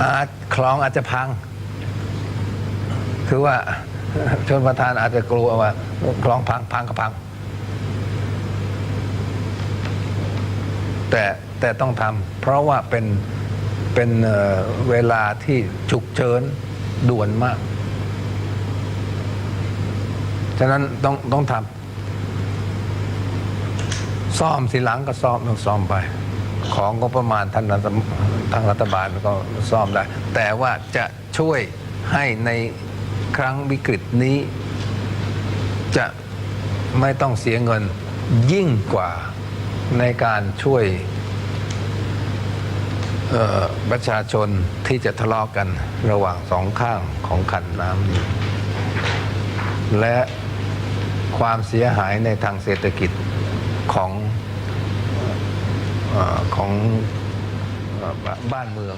อาจคลองอาจจะพัง คือว่าชนประธานอาจจะกลัวว่าคลองพังพังก็พัง แต่แต่ต้องทำเพราะว่าเป็นเป็นเวลาที่ฉุกเฉินด่วนมาก ฉะนั้นต้องต้องทำซ่อมทีหลังก็ซ่อมต้องซ่อมไป ของก็ประมาณท่านรัฐทางรัฐบาลก็ซ่อมได้ แต่ว่าจะช่วยให้ในครั้งวิกฤตนี้ จะไม่ต้องเสียเงินยิ่งกว่าในการช่วยประชาชนที่จะทะเลาะกันระหว่างสองข้างของขันน้ำนี้ และความเสียหายในทางเศรษฐกิจของ ของบ้านเมือง